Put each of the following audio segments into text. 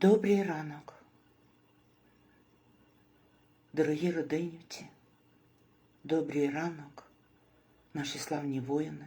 Добрий ранок, дорогі родинівці, добрий ранок, наші славні воїни.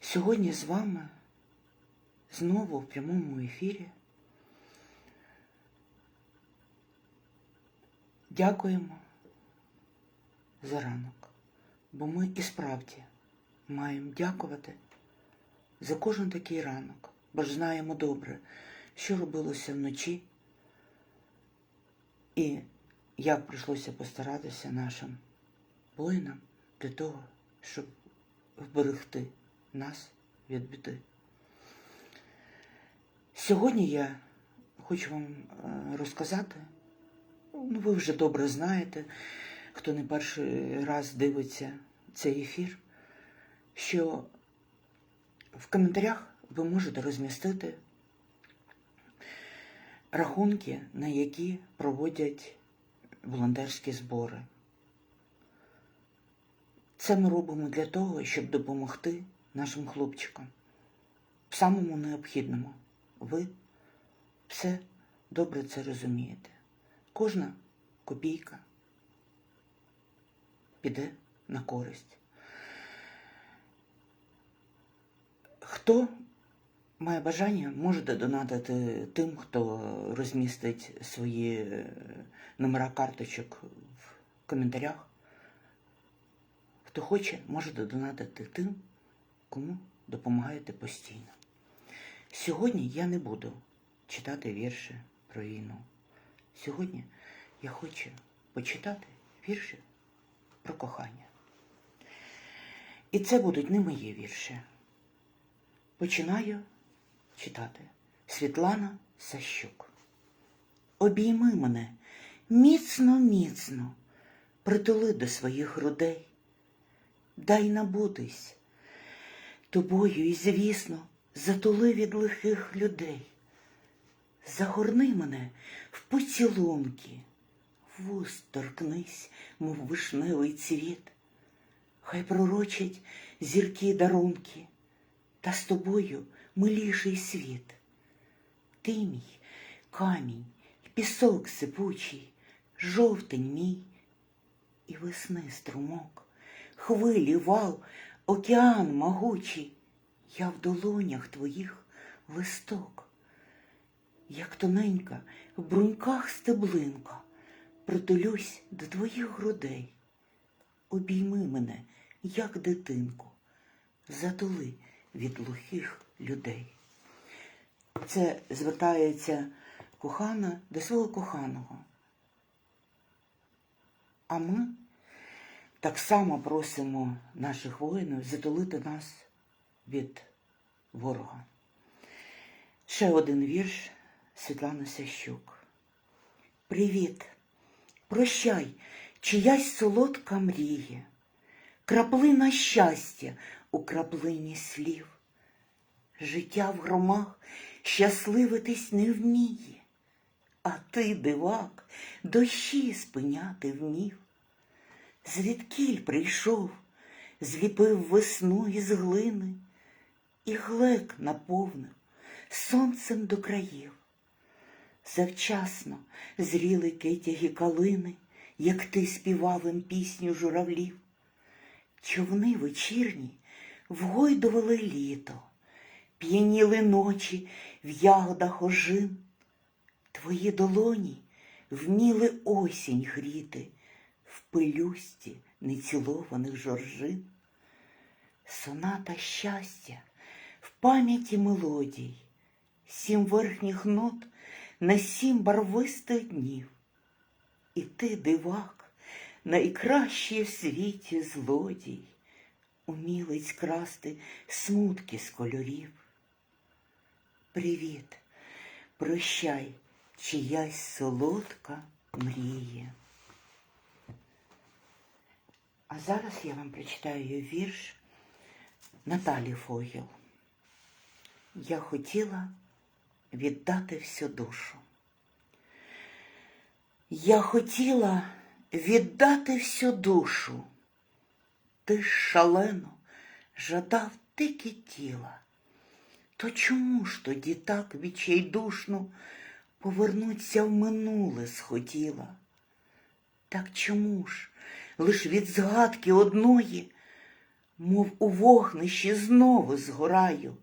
Сьогодні з вами знову в прямому ефірі. Дякуємо за ранок, бо ми і справді маємо дякувати за кожен такий ранок, бо ж знаємо добре, що робилося вночі і як прийшлося постаратися нашим воїнам для того, щоб вберегти нас від біди. Сьогодні я хочу вам е, розказати, ну ви вже добре знаєте, хто не перший раз дивиться цей ефір, що в коментарях ви можете розмістити рахунки, на які проводять волонтерські збори. Це ми робимо для того, щоб допомогти нашим хлопчикам в самому необхідному. Ви все добре це розумієте. Кожна копійка піде на користь. Хто має бажання, можете донатити тим, хто розмістить свої е, номера карточок в коментарях. Хто хоче, можете донатити тим, кому допомагаєте постійно. Сьогодні я не буду читати вірші про війну. Сьогодні я хочу почитати вірші про кохання. І це будуть не мої вірші. Починаю читати Світлана Сащук. Обійми мене міцно, міцно, притули до своїх грудей, дай набутись тобою і, звісно, затули від лихих людей. Загорни мене в поцілунки, вуст торкнись, мов вишневий цвіт, хай пророчать зірки дарунки, та з тобою миліший світ. Ти мій камінь, пісок сипучий, жовтень мій, і весни струмок, хвилі вал, океан могучий, я в долонях твоїх листок, як тоненька в бруньках стеблинка, притулюсь до твоїх грудей. Обійми мене, як дитинку, затули від глухих людей. Це звертається кохана до свого коханого. А ми так само просимо наших воїнів затулити нас від ворога. Ще один вірш Світлани Сящук. Привіт, прощай, чиясь солодка мріє, краплина щастя у краплині слів. Життя в громах щасливитись не вміє, а ти, дивак, дощі спиняти вмів. Звідкіль прийшов, зліпив весну із глини, і глек наповнив сонцем до країв. Завчасно зріли китягі калини, як ти співав їм пісню журавлів. Човни вечірні вгойдували літо, п'яніли ночі в ягодах ожин. Твої долоні вміли осінь гріти в пилюсті нецілованих жоржин. Соната щастя в пам'яті мелодій, сім верхніх нот на сім барвистих днів. І ти, дивак, найкращий в світі злодій, умілець красти смутки з кольорів. Привіт, прощай, чиясь солодка мріє. А зараз я вам прочитаю її вірш Наталі Фогіл. Я хотіла віддати всю душу. Я хотіла віддати всю душу. Ти шалено жадав тільки тіла, То чому ж тоді так відчайдушно повернуться в минуле схотіла? Так чому ж лиш від згадки одної, мов у вогнищі знову згораю?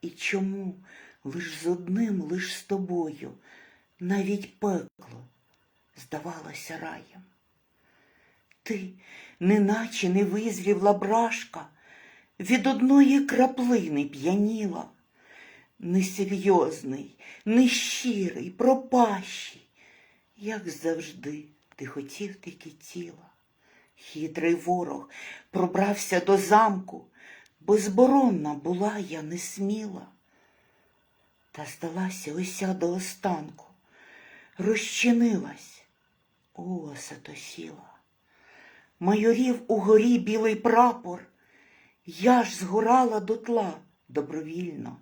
І чому лиш з одним, лиш з тобою, навіть пекло здавалося раєм? Ти, неначе не визрівла брашка, від одної краплини п'яніла, несерйозний, нещирий, пропащий, як завжди ти хотів тільки тіла. Хитрий ворог пробрався до замку, безборонна була я не сміла. Та здалася ося до останку, розчинилась, осато сіла. Майорів у горі білий прапор, я ж згорала дотла. Добровільно.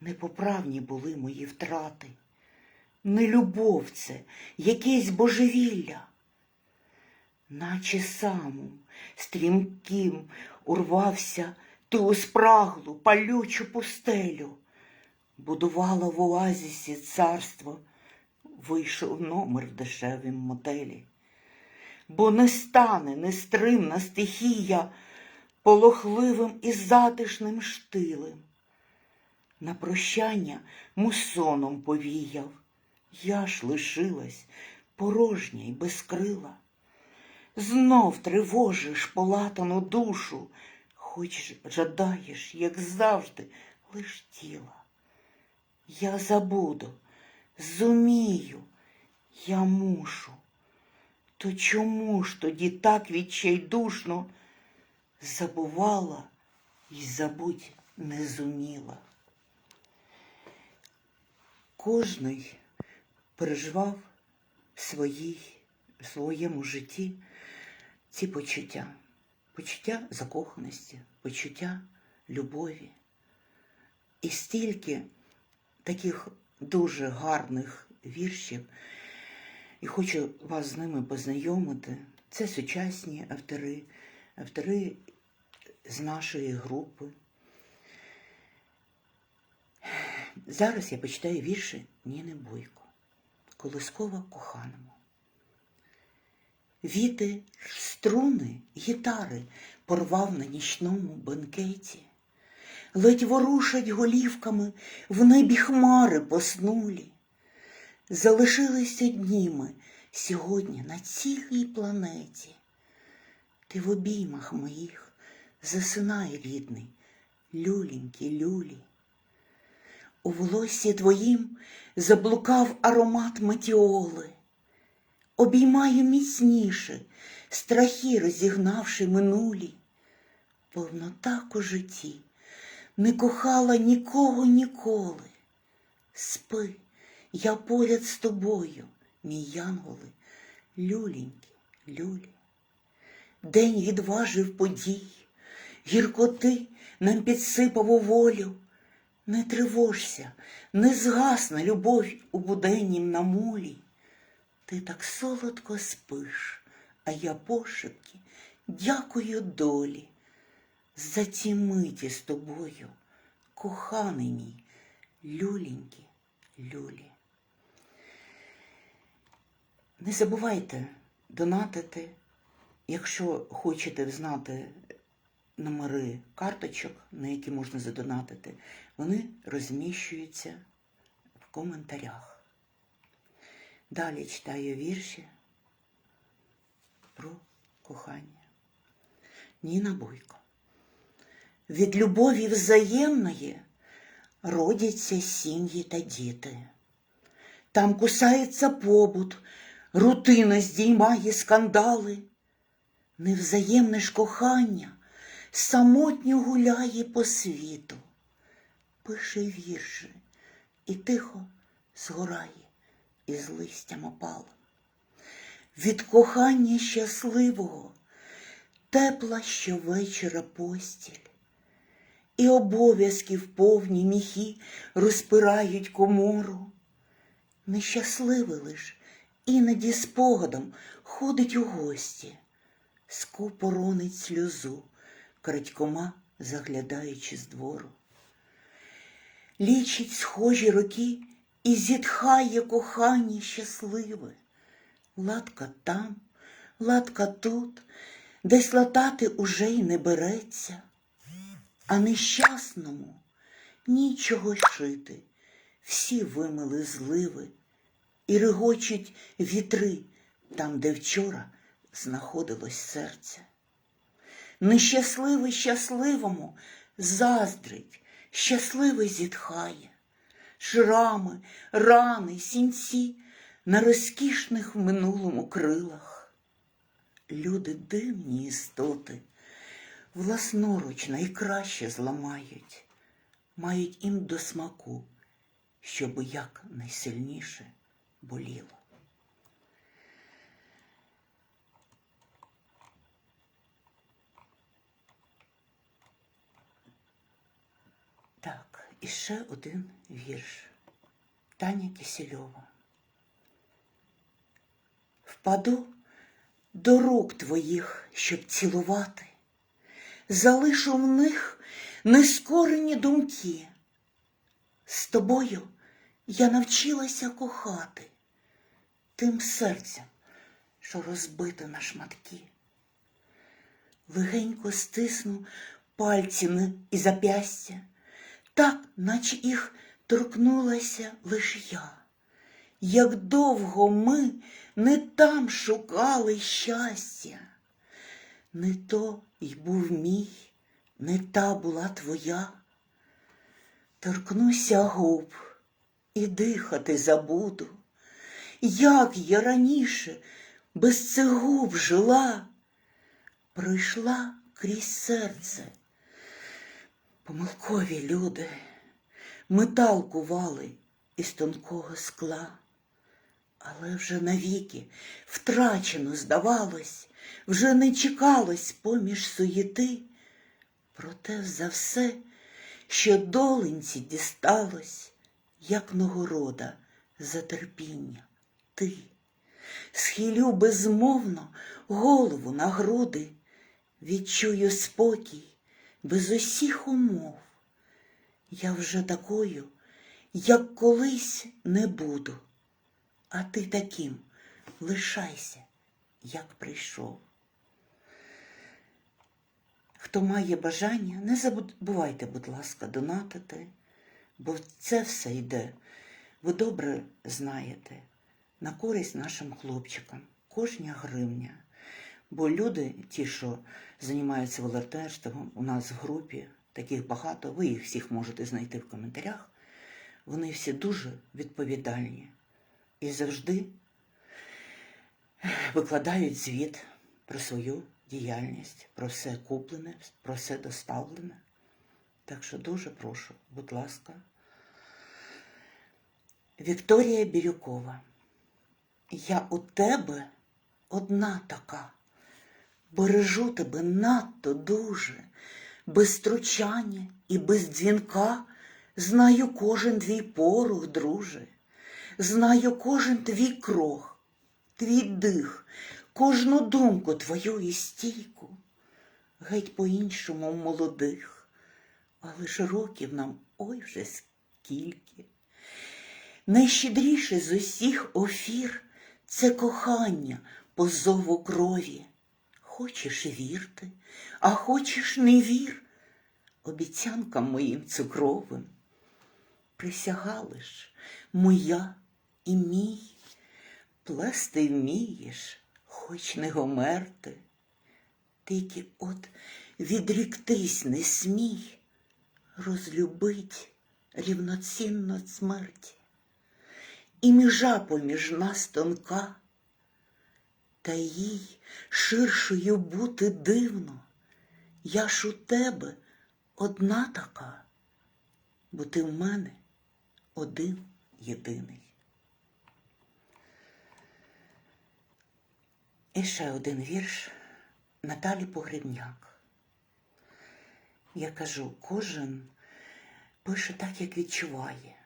Непоправні були мої втрати, не любов це, якесь божевілля, наче саму стрімким урвався ти у спраглу, палючу пустелю, будувала в оазісі царство, вийшов номер в дешевім мотелі. Бо не стане нестримна стихія полохливим і затишним штилем. На прощання мусоном повіяв, я ж лишилась порожня й безкрила. Знов тривожиш полатану душу, хоч жадаєш, як завжди, лиш тіла. Я забуду, зумію, я мушу. То чому ж тоді так відчайдушно забувала і забуть не зуміла? Кожний переживав в в своєму житті ці почуття, почуття закоханості, почуття любові. І стільки таких дуже гарних віршів. І хочу вас з ними познайомити. Це сучасні автори, автори з нашої групи. Зараз я почитаю вірші Ніни Бойко, Колискова коханому. Віти струни гітари порвав на нічному бенкеті, ледь ворушать голівками в небі хмари поснулі залишилися дніми сьогодні на цілій планеті. Ти в обіймах моїх засинай, рідний, люлінькі люлі. У волоссі твоїм заблукав аромат метіоли. Обіймаю міцніше, страхи розігнавши минулі. Повнота у житті не кохала нікого ніколи. Спи. Я поряд з тобою, мій янголи, люленькі, люлі. День відважив подій, гіркоти нам підсипав у волю. Не тривожся, не згасне любов у буденнім намолі. Ти так солодко спиш, а я пошепки дякую долі. За ці миті з тобою, коханий мій, люленькі, люлі. Не забувайте донатити, якщо хочете знати номери карточок, на які можна задонатити, вони розміщуються в коментарях. Далі читаю вірші про кохання. Ніна Бойко. Від любові взаємної родяться сім'ї та діти. Там кусається побут. Рутина здіймає скандали, невзаємне ж кохання самотньо гуляє по світу, пише вірші і тихо згорає із листям опалом. Від кохання щасливого тепла щовечора постіль, і обов'язків повні міхи розпирають комору. Нещасливий лиш іноді спогадом ходить у гості, скупо ронить сльозу, крадькома заглядаючи з двору. лічить схожі роки і зітхає кохання щасливе. Ладка там, ладка тут, десь латати уже й не береться, а нещасному нічого шити, всі вимили зливи і регочуть вітри там, де вчора знаходилось серце. Нещасливий щасливому заздрить, щасливий зітхає, шрами, рани, сінці на розкішних в минулому крилах. Люди дивні істоти, власноруч найкраще зламають, мають їм до смаку, щоб як найсильніше боліло. Так, і ще один вірш. Таня Кисельова. Впаду до рук твоїх, щоб цілувати, залишу в них нескорені думки. З тобою я навчилася кохати тим серцем, що розбите на шматки. Легенько стисну пальці і запястя, так, наче їх торкнулася лиш я. Як довго ми не там шукали щастя, не то й був мій, не та була твоя. Торкнуся губ і дихати забуду. Як я раніше без цих губ жила, пройшла крізь серце. Помилкові люди. Метал кували із тонкого скла, але вже навіки втрачено, здавалось, вже не чекалось поміж суєти, проте за все, що доленці дісталось, як нагорода за терпіння, ти. Схилю безмовно голову на груди, відчую спокій без усіх умов. Я вже такою, як колись не буду, а ти таким лишайся, як прийшов. Хто має бажання, не забувайте, будь ласка, донатити, бо це все йде, ви добре знаєте, на користь нашим хлопчикам, кожня гривня. Бо люди, ті, що займаються волонтерством, у нас в групі, таких багато, ви їх всіх можете знайти в коментарях, вони всі дуже відповідальні і завжди викладають звіт про свою діяльність, про все куплене, про все доставлене. Так що дуже прошу, будь ласка. Вікторія Бірюкова. Я у тебе одна така. Бережу тебе надто дуже, без стручання і без дзвінка. Знаю кожен твій порух, друже, знаю кожен твій крок, твій дих, кожну думку твою і стійку, геть по-іншому молодих, але ж років нам ой вже скільки. Найщедріше з усіх офір це кохання по зову крові. Хочеш вірти, а хочеш не вір, обіцянкам моїм цукровим. Присягали ж моя і мій, плести вмієш, хоч не гомерти, тільки от відріктись не смій, розлюбить рівноцінно смерті. І міжа поміж нас тонка, та їй ширшою бути дивно. Я ж у тебе одна така, бо ти в мене один єдиний. І ще один вірш Наталі Погребняк. Я кажу, кожен пише так, як відчуває.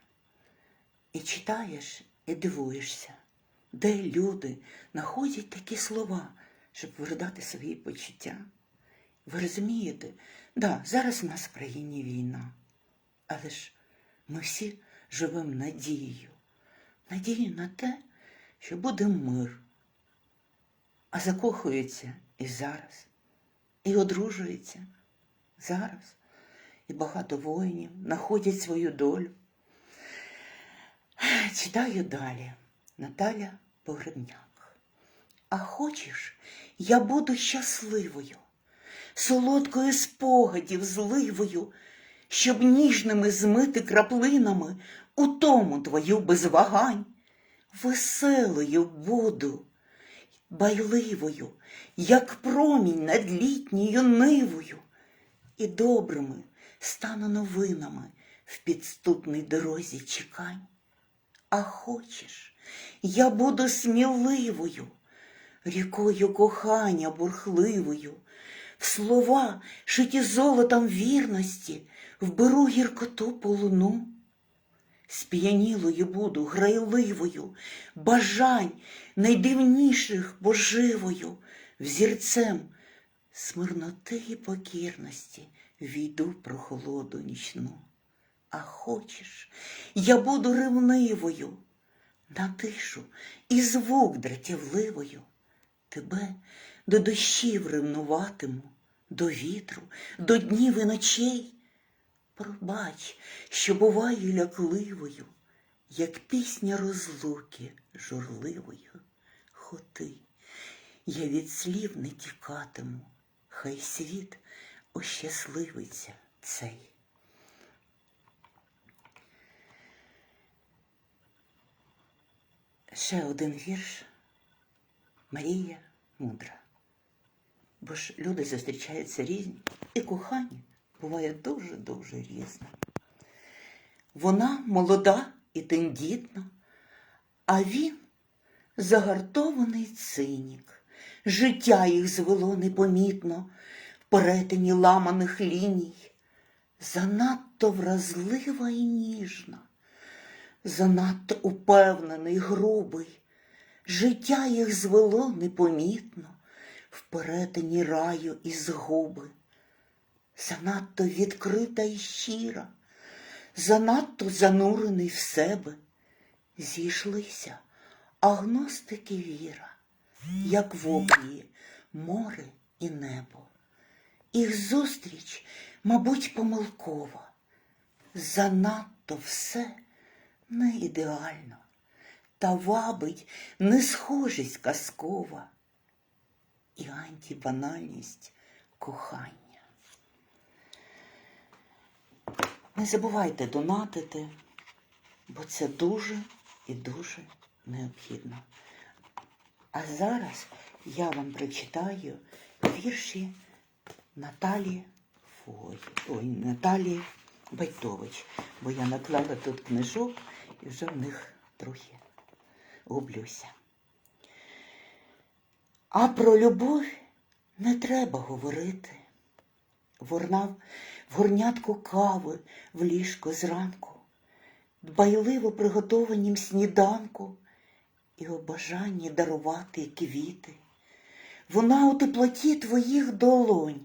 І читаєш і дивуєшся, де люди знаходять такі слова, щоб виражати свої почуття. Ви розумієте, да, зараз у нас в країні війна, але ж Ми всі живемо надією, надією на те, що буде мир, а закохуються і зараз, і одружуються зараз, і багато воїнів знаходять свою долю. Читаю далі. Наталя Погребняк. А хочеш, я буду щасливою, солодкою спогадів зливою, щоб ніжними змити краплинами у тому твою без вагань. Веселою буду, байливою, як промінь над літньою нивою, і добрими стану новинами в підступній дорозі чекань. А хочеш, я буду сміливою, рікою кохання бурхливою, в слова, шиті золотом вірності, вберу гіркоту полуну. Сп'янілою буду, грайливою, бажань найдивніших боживою, взірцем смирноти і покірності війду прохолоду нічну. А хочеш, я буду ревнивою, на тишу і звук дратівливою. Тебе до дощів ревнуватиму, до вітру, до днів і ночей. Пробач, що буваю лякливою, як пісня розлуки журливою. Хоти, я від слів не тікатиму, хай світ ощасливиться цей. Ще один вірш Марія мудра. Бо ж люди зустрічаються різні, і кохання буває дуже-дуже різне. Вона молода і тендітна, а він загартований цинік. Життя їх звело непомітно в перетині ламаних ліній. Занадто вразлива і ніжна, занадто упевнений, грубий. Життя їх звело непомітно в перетині раю і згуби занадто відкрита і щира, занадто занурений в себе. Зійшлися агностик і віра, як в обрії море і небо. Їх зустріч, мабуть, помилкова, занадто все не ідеально, та вабить несхожість казкова і антибанальність кохання. Не забувайте донатити, бо це дуже і дуже необхідно. А зараз я вам прочитаю вірші Наталі Фой, ой, Наталі Байтович, бо я наклала тут книжок і вже в них трохи гублюся. А про любов не треба говорити. Ворнав в горнятку кави в ліжко зранку, дбайливо приготованім сніданку і у бажанні дарувати квіти. Вона у теплоті твоїх долонь,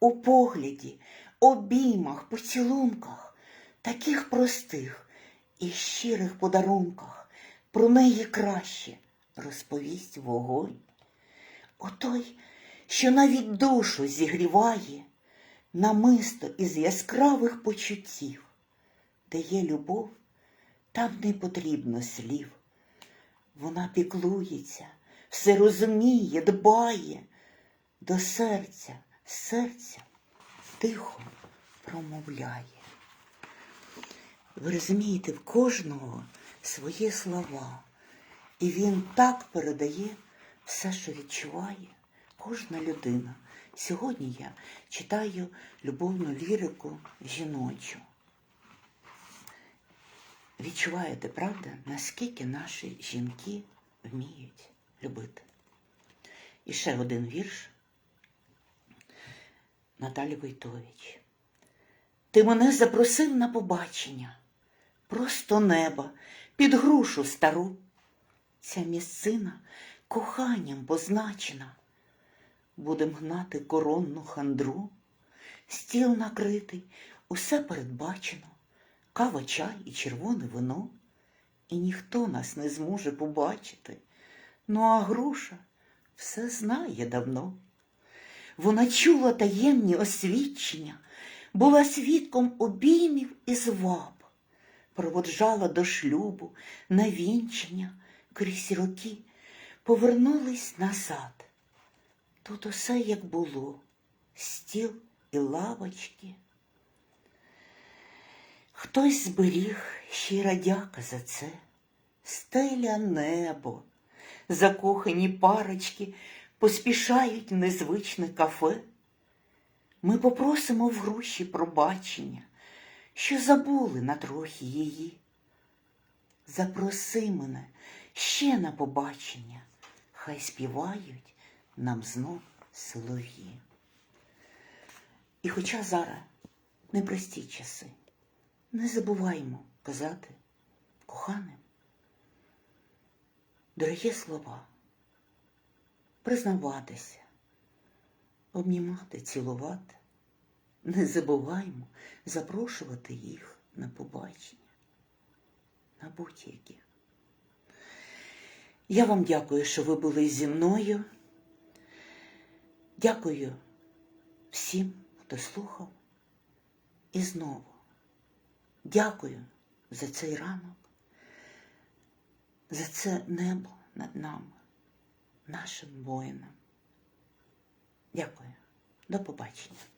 у погляді, обіймах, поцілунках, таких простих і щирих подарунках про неї краще розповість вогонь. Отой, що навіть душу зігріває намисто із яскравих почуттів, де є любов, там не потрібно слів. Вона піклується, все розуміє, дбає, до серця, серця тихо промовляє. Ви розумієте, в кожного свої слова, і він так передає все, що відчуває кожна людина. Сьогодні я читаю любовну лірику жіночу. Відчуваєте, правда, наскільки наші жінки вміють любити? І ще один вірш Наталі Войтович. Ти мене запросив на побачення, просто неба, під грушу стару. Ця місцина коханням позначена будем гнати коронну хандру, стіл накритий, усе передбачено, кава, чай і червоне вино, і ніхто нас не зможе побачити. Ну, а груша все знає давно. Вона чула таємні освідчення, була свідком обіймів і зваб, проводжала до шлюбу, на вінчення, крізь роки, повернулись назад. Тут усе як було, стіл і лавочки. Хтось зберіг щира дяка за це, стеля небо, закохані парочки поспішають незвичне кафе. Ми попросимо в гроші пробачення, що забули на трохи її. Запроси мене ще на побачення, хай співають нам знов солов'ї. І хоча зараз непрості часи, не забуваймо казати коханим дорогі слова, признаватися, обнімати, цілувати. Не забуваймо запрошувати їх на побачення, на будь-які. Я вам дякую, що ви були зі мною. Дякую всім, хто слухав. І знову дякую за цей ранок, за це небо над нами, нашим воїнам. Дякую. До побачення.